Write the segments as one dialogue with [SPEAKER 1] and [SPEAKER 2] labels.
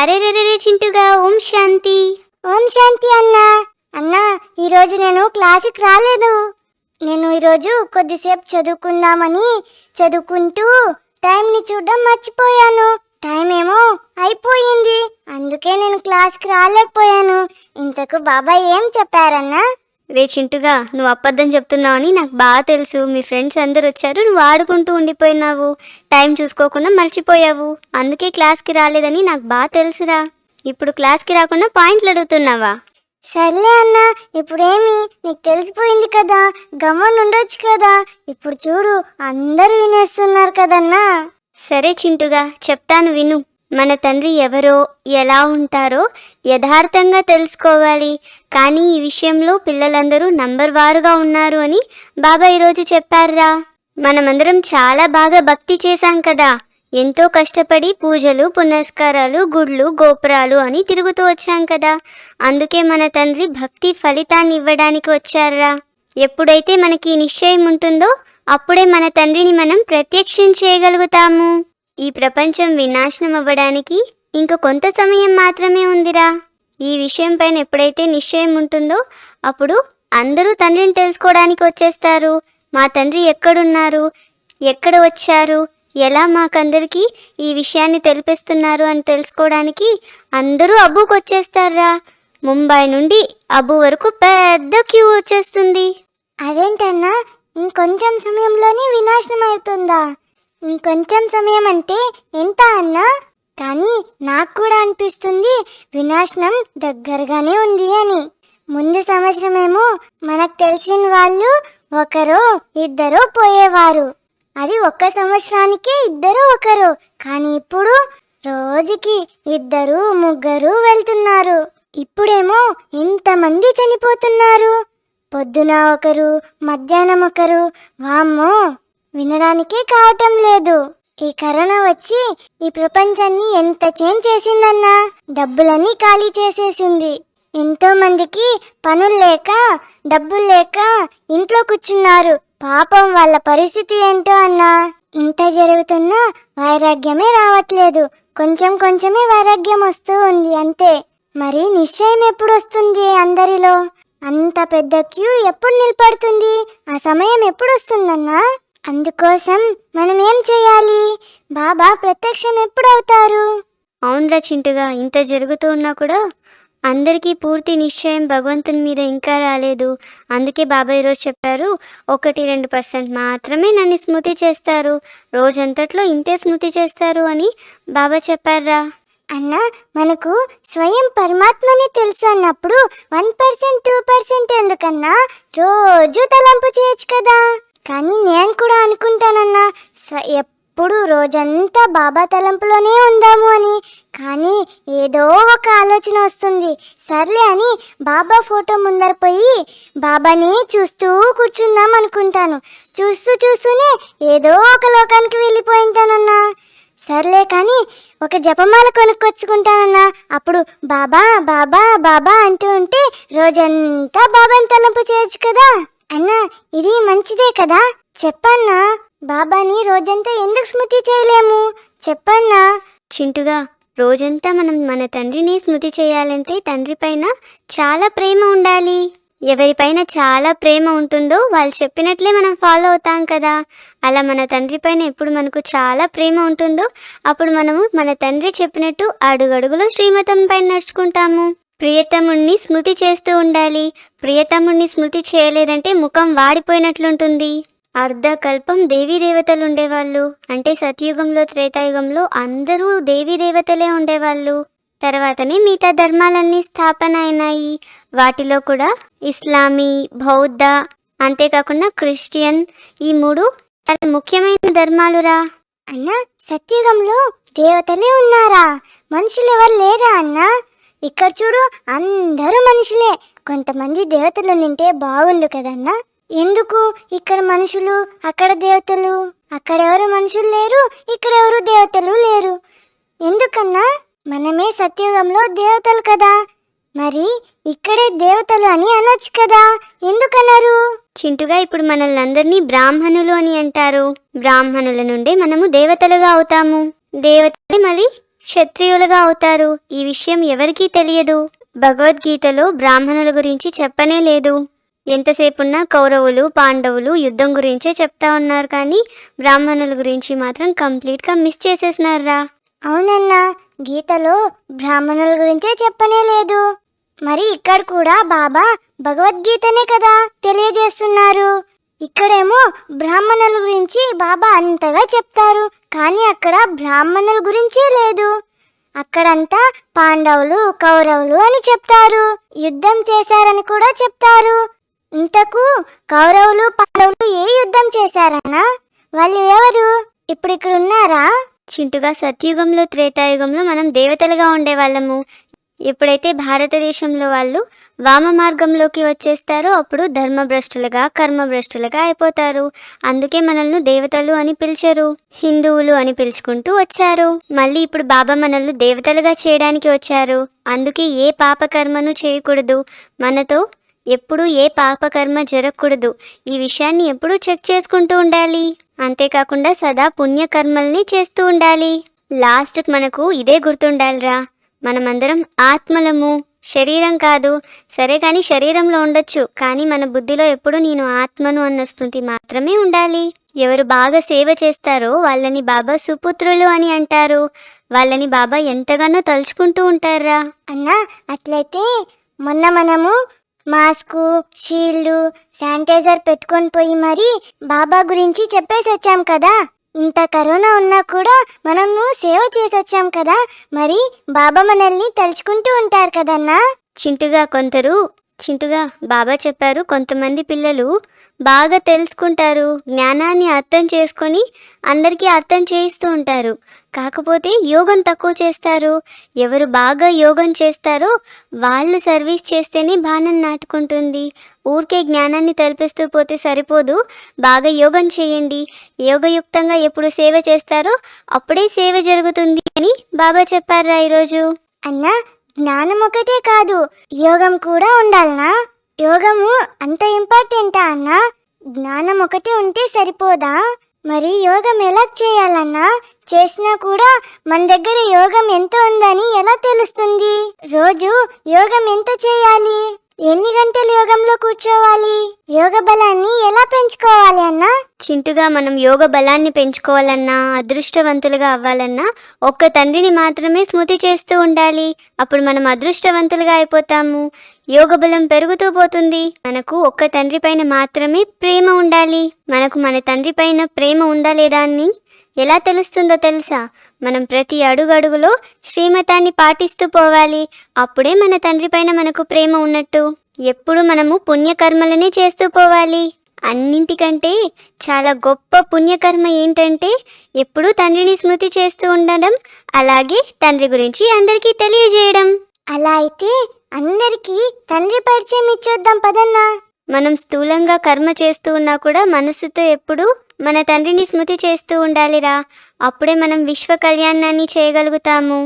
[SPEAKER 1] అరే రే రే చింటుగా ఓం శాంతి.
[SPEAKER 2] ఓం శాంతి అన్న. అన్న ఈరోజు నేను క్లాసుకి రాలేదు. నేను ఈరోజు కొద్దిసేపు చదువుకుందామని చదువుకుంటూ టైంని చూడడం మర్చిపోయాను. టైం ఏమో అయిపోయింది. అందుకే నేను క్లాస్కి రాలేకపోయాను. ఇంతకు బాబాయ్ ఏం చెప్పారన్నా?
[SPEAKER 1] రే చింటుగా నువ్వు అబద్ధం చెప్తున్నావు అని నాకు బాగా తెలుసు. మీ ఫ్రెండ్స్ అందరు వచ్చారు నువ్వు ఆడుకుంటూ ఉండిపోయినావు. టైం చూసుకోకుండా మర్చిపోయావు. అందుకే క్లాస్కి రాలేదని నాకు బాగా తెలుసురా. ఇప్పుడు క్లాస్కి రాకుండా పాయింట్లు అడుగుతున్నావా?
[SPEAKER 2] సర్లే అన్న ఇప్పుడేమి? నీకు తెలిసిపోయింది కదా. గమ్మన్ ఉండొచ్చు కదా. ఇప్పుడు చూడు అందరూ వినేస్తున్నారు కదన్నా.
[SPEAKER 1] సరే చింటుగా చెప్తాను విను. మన తండ్రి ఎవరో ఎలా ఉంటారో యథార్థంగా తెలుసుకోవాలి. కానీ ఈ విషయంలో పిల్లలందరూ నంబర్ వారుగా ఉన్నారు అని బాబా ఈరోజు చెప్పారురా. మనమందరం చాలా బాగా భక్తి చేశాం కదా. ఎంతో కష్టపడి పూజలు పునస్కారాలు గుడ్లు గోపురాలు అని తిరుగుతూ వచ్చాం కదా. అందుకే మన తండ్రి భక్తి ఫలితాన్ని ఇవ్వడానికి వచ్చారా ఎప్పుడైతే మనకి ఈ నిశ్చయం ఉంటుందో అప్పుడే మన తండ్రిని మనం ప్రత్యక్షం చేయగలుగుతాము. ఈ ప్రపంచం వినాశనం అవ్వడానికి ఇంక కొంత సమయం మాత్రమే ఉందిరా. ఈ విషయం పైన ఎప్పుడైతే నిశ్చయం ఉంటుందో అప్పుడు అందరూ తండ్రిని తెలుసుకోవడానికి వచ్చేస్తారు. మా తండ్రి ఎక్కడున్నారు? ఎక్కడ వచ్చారు? ఎలా మాకందరికీ ఈ విషయాన్ని తెలిపిస్తున్నారు అని తెలుసుకోవడానికి అందరూ అబ్బుకు వచ్చేస్తారా? ముంబై నుండి అబ్బు వరకు పెద్ద క్యూ వచ్చేస్తుంది.
[SPEAKER 2] అదేంటన్నా ఇంకొంచెం సమయంలోనే వినాశనం అవుతుందా? ఇంకొంచెం సమయం అంటే ఎంత అన్నా? కానీ నాకు కూడా అనిపిస్తుంది వినాశనం దగ్గరగానే ఉంది అని. ముందు సంవత్సరమేమో మనకు తెలిసిన వాళ్ళు ఒకరు ఇద్దరు పోయేవారు. అది ఒక్క సంవత్సరానికే ఇద్దరు ఒకరు. కానీ ఇప్పుడు రోజుకి ఇద్దరు ముగ్గురు వెళ్తున్నారు. ఇప్పుడేమో ఇంతమంది చనిపోతున్నారు. పొద్దున ఒకరు మధ్యాహ్నం ఒకరు. వామ్మో! వినడానికే కావటం లేదు. ఈ కరోనా వచ్చి ఈ ప్రపంచాన్ని ఎంత చేంజ్ చేసిందన్నా డబ్బులన్నీ ఖాళీ చేసేసింది. ఎంతో మందికి పనులు లేక డబ్బులు లేక ఇంట్లో కూర్చున్నారు. పాపం వాళ్ళ పరిస్థితి ఏంటో అన్నా. ఇంత జరుగుతున్నా వైరాగ్యమే రావట్లేదు. కొంచెం కొంచెమే వైరాగ్యం వస్తూ ఉంది అంతే. మరి నిశ్చయం ఎప్పుడు వస్తుంది అందరిలో? అంత పెద్ద క్యూ ఎప్పుడు నిలబడుతుంది? ఆ సమయం ఎప్పుడు వస్తుందన్నా? అందుకోసం మనం ఏం చేయాలి? బాబా ప్రత్యక్షం ఎప్పుడు అవుతారు
[SPEAKER 1] అవునురా చింటుగా ఇంత జరుగుతూ ఉన్నా కూడా అందరికీ పూర్తి నిశ్చయం భగవంతుని మీద ఇంకా రాలేదు. అందుకే బాబా ఈరోజు చెప్పారు ఒకటి రెండు పర్సెంట్ మాత్రమే నన్ను స్మృతి చేస్తారు. రోజంతట్లో ఇంతే స్మృతి చేస్తారు అని బాబా చెప్పారా
[SPEAKER 2] అన్న మనకు స్వయం పరమాత్మని తెలుసు అన్నప్పుడు వన్ పర్సెంట్ టూ పర్సెంట్ ఎందుకన్నా? రోజు తలంపు చేయొచ్చు కదా. కానీ నేను కూడా అనుకుంటానన్నా స- ఎప్పుడు రోజంతా బాబా తలంపులోనే ఉందాము అని. కానీ ఏదో ఒక ఆలోచన వస్తుంది. సర్లే అని బాబా ఫోటో ముందర పోయి బాబాని చూస్తూ కూర్చుందాం అనుకుంటాను. చూస్తూ చూస్తూనే ఏదో ఒక లోకానికి వెళ్ళిపోయింటానన్నా. సర్లే కానీ ఒక జపమాల కొనుక్కొచ్చుకుంటానన్నా. అప్పుడు బాబా బాబా బాబా అంటూ ఉంటే రోజంతా బాబాని తలంపు చేయొచ్చు కదా? అన్నా ఇది మంచిదే కదా? చెప్పన్నా బాబాని రోజంతా ఎందుకు స్మృతి చేయలేము? చెప్పన్నా.
[SPEAKER 1] చింటుగా రోజంతా మనం మన తండ్రిని స్మృతి చేయాలంటే తండ్రి పైన చాలా ప్రేమ ఉండాలి. ఎవరిపైన చాలా ప్రేమ ఉంటుందో వాళ్ళు చెప్పినట్లే మనం ఫాలో అవుతాం కదా. అలా మన తండ్రి పైన ఎప్పుడు మనకు చాలా ప్రేమ ఉంటుందో అప్పుడు మనము మన తండ్రి చెప్పినట్టు అడుగడుగులో శ్రీమతం పైన నడుచుకుంటాము. ప్రియతముణ్ణి స్మృతి చేస్తూ ఉండాలి. ప్రియతముణ్ణి స్మృతి చేయలేదంటే ముఖం వాడిపోయినట్లుంటుంది. అర్ధకల్పం దేవీ దేవతలు ఉండేవాళ్ళు అంటే సతయుగంలో త్రేతాయుగంలో అందరూ దేవీ దేవతలే ఉండేవాళ్ళు. తర్వాతనే మిగతా ధర్మాలన్నీ స్థాపన అయినాయి. వాటిలో కూడా ఇస్లామీ బౌద్ధ అంతేకాకుండా క్రిస్టియన్ ఈ మూడు చాలా ముఖ్యమైన ధర్మాలురా.
[SPEAKER 2] అన్న సత్యుగంలో దేవతలే ఉన్నారా? మనుషులు ఎవరు లేరా అన్నా? ఇక్కడ చూడు అందరూ మనుషులే. కొంతమంది దేవతలు నింటే బాగుండు కదన్నా. ఎందుకు? ఇక్కడ మనుషులు అక్కడ దేవతలు. అక్కడ ఎవరు మనుషులు లేరు ఇక్కడ ఎవరు దేవతలు లేరు. ఎందుకన్నా? మనమే సత్యుగంలో దేవతలు కదా. మరి ఇక్కడే దేవతలు అని అనొచ్చు కదా. ఎందుకన్నారు
[SPEAKER 1] చింటుగా ఇప్పుడు మనల్ని అందరినీ బ్రాహ్మణులు అని అంటారు. బ్రాహ్మణుల నుండి మనము దేవతలుగా అవుతాము. దేవతలే మరి? క్షత్రియులుగా అవుతారు. ఈ విషయం ఎవరికీ తెలియదు. భగవద్గీతలో బ్రాహ్మణుల గురించి చెప్పనే లేదు. ఎంతసేపున్నా కౌరవులు పాండవులు యుద్ధం గురించే చెప్తా ఉన్నారు కానీ బ్రాహ్మణుల గురించి మాత్రం కంప్లీట్గా మిస్ చేసేసినారా
[SPEAKER 2] అవునన్నా గీతలో బ్రాహ్మణుల గురించే చెప్పనే లేదు. మరి ఇక్కడ కూడా బాబా భగవద్గీతనే కదా తెలియజేస్తున్నారు. ఇక్కడేమో బ్రాహ్మణుల గురించి బాబా అంతగా చెప్తారు కానీ అక్కడ బ్రాహ్మణుల గురించే లేదు. అక్కడంతా పాండవులు కౌరవులు అని చెప్తారు యుద్ధం చేశారని కూడా చెప్తారు. ఇంతకు కౌరవులు పాండవులు ఏ యుద్ధం చేశారన్నా? వాళ్ళు ఎవరు? ఇప్పుడు ఇక్కడ ఉన్నారా?
[SPEAKER 1] చింటుగా సత్యుగంలో త్రేతాయుగంలో మనం దేవతలుగా ఉండేవాళ్ళము. ఎప్పుడైతే భారతదేశంలో వాళ్ళు వామ మార్గంలోకి వచ్చేస్తారో అప్పుడు ధర్మభ్రష్టులుగా కర్మభ్రష్టులుగా అయిపోతారు. అందుకే మనల్ని దేవతలు అని పిలిచారు. హిందువులు అని పిలుచుకుంటూ వచ్చారు. మళ్ళీ ఇప్పుడు బాబా మనల్ని దేవతలుగా చేయడానికి వచ్చారు. అందుకే ఏ పాపకర్మను చేయకూడదు. మనతో ఎప్పుడూ ఏ పాపకర్మ జరగకూడదు. ఈ విషయాన్ని ఎప్పుడూ చెక్ చేసుకుంటూ ఉండాలి. అంతేకాకుండా సదా పుణ్యకర్మల్ని చేస్తూ ఉండాలి. లాస్ట్కి మనకు ఇదే గుర్తుండాలిరా. మనమందరం ఆత్మలము. శరీరం కాదు. సరే కానీ శరీరంలో ఉండొచ్చు. కానీ మన బుద్ధిలో ఎప్పుడు నేను ఆత్మను అన్న స్మృతి మాత్రమే ఉండాలి. ఎవరు బాగా సేవ చేస్తారో వాళ్ళని బాబా సుపుత్రులు అని అంటారు. వాళ్ళని బాబా ఎంతగానో తలుచుకుంటూ ఉంటారా?
[SPEAKER 2] అన్నా అట్లయితే మొన్న మనము మాస్కు షీల్డ్ శానిటైజర్ పెట్టుకొని పోయి మరి బాబా గురించి చెప్పేసి వచ్చాం కదా. ఇంత కరోనా ఉన్నా కూడా మనము సేవ చేసి వచ్చాం కదా మరి బాబా మనల్ని తలుచుకుంటూ ఉంటారు కదన్నా?
[SPEAKER 1] చింటుగా కొందరు చింటుగా బాబా చెప్పారు కొంతమంది పిల్లలు బాగా తెలుసుకుంటారు జ్ఞానాన్ని అర్థం చేసుకొని అందరికీ అర్థం చేయిస్తూ ఉంటారు. కాకపోతే యోగం తక్కువ చేస్తారు. ఎవరు బాగా యోగం చేస్తారో వాళ్ళు సర్వీస్ చేస్తేనే బాణం నాటుకుంటుంది. ఊరికే జ్ఞానాన్ని తలపిస్తూ పోతే సరిపోదు. బాగా యోగం చేయండి. యోగయుక్తంగా ఎప్పుడు సేవ చేస్తారో అప్పుడే సేవ జరుగుతుంది అని బాబా చెప్పారా ఈరోజు?
[SPEAKER 2] అన్నా జ్ఞానం ఒకటే కాదు యోగం కూడా ఉండాలనా? యోగము అంత ఇంపార్టెంటా అన్నా? జ్ఞానం ఒకటే ఉంటే సరిపోదా? మరి యోగం ఎలా చేయాలన్నా? చేసినా కూడా మన దగ్గర యోగం ఎంత ఉందని ఎలా తెలుస్తుంది? రోజు యోగం ఎంత చేయాలి? ఎన్ని గంటలు యోగంలో కూర్చోవాలి? యోగ బలాన్ని ఎలా పెంచుకోవాలి అన్నా?
[SPEAKER 1] చింటుగా మనం యోగ బలాన్ని పెంచుకోవాలన్నా అదృష్టవంతులుగా అవ్వాలన్నా ఒక్క తండ్రిని మాత్రమే స్మృతి చేస్తూ ఉండాలి. అప్పుడు మనం అదృష్టవంతులుగా అయిపోతాము. యోగ బలం పెరుగుతూ పోతుంది. మనకు ఒక్క తండ్రి పైన మాత్రమే ప్రేమ ఉండాలి. మనకు మన తండ్రి పైన ప్రేమ ఉందా లేదా అని ఎలా తెలుస్తుందో తెలుసా? మనం ప్రతి అడుగడుగులో శ్రీమతాన్ని పాటిస్తూ పోవాలి. అప్పుడే మన తండ్రి పైన మనకు ప్రేమ ఉన్నట్టు. ఎప్పుడు మనము పుణ్యకర్మలనే చేస్తూ పోవాలి. అన్నింటికంటే చాలా గొప్ప పుణ్యకర్మ ఏంటంటే ఎప్పుడూ తండ్రిని స్మృతి చేస్తూ ఉండడం అలాగే తండ్రి గురించి అందరికీ తెలియజేయడం.
[SPEAKER 2] అలా అయితే అందరికీ తండ్రి పరిచయం ఇచ్చొద్దాం పదన్నా?
[SPEAKER 1] మనం స్థూలంగా కర్మ చేస్తూ ఉన్నా కూడా మనసుతో ఎప్పుడు మన తండ్రిని స్మృతి చేస్తూ ఉండాలిరా. అప్పుడే మనం విశ్వ కళ్యాణాన్ని చేయగలుగుతాము.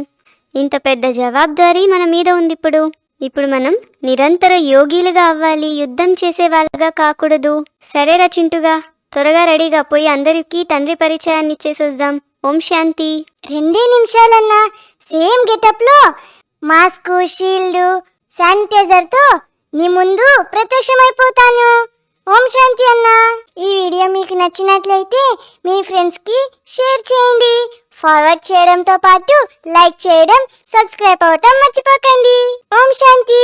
[SPEAKER 1] ఇంత పెద్ద జవాబుదారీ మన మీద ఉంది ఇప్పుడు ఇప్పుడు మనం నిరంతర యోగిలుగా అవ్వాలి యుద్ధం చేసే వాళ్ళగా కాకూడదు. సరేరా చింటుగా త్వరగా రెడీగా పోయి అందరికీ తండ్రి పరిచయాన్ని ఇచ్చేసొద్దాం ఓం శాంతి.
[SPEAKER 2] రెండే నిమిషాలన్నా సేమ్ గెటప్లో మాస్క్ షీల్డ్ శానిటైజర్తో నీ ముందు ప్రత్యక్షమైపోతాను. ఓం శాంతి అన్న. ఈ వీడియో మీకు నచ్చినట్లయితే మీ ఫ్రెండ్స్కి షేర్ చేయండి. ఫార్వర్డ్ చేయడంతో పాటు లైక్ చేయడం సబ్స్క్రైబ్ అవ్వటం మర్చిపోకండి. ఓం శాంతి.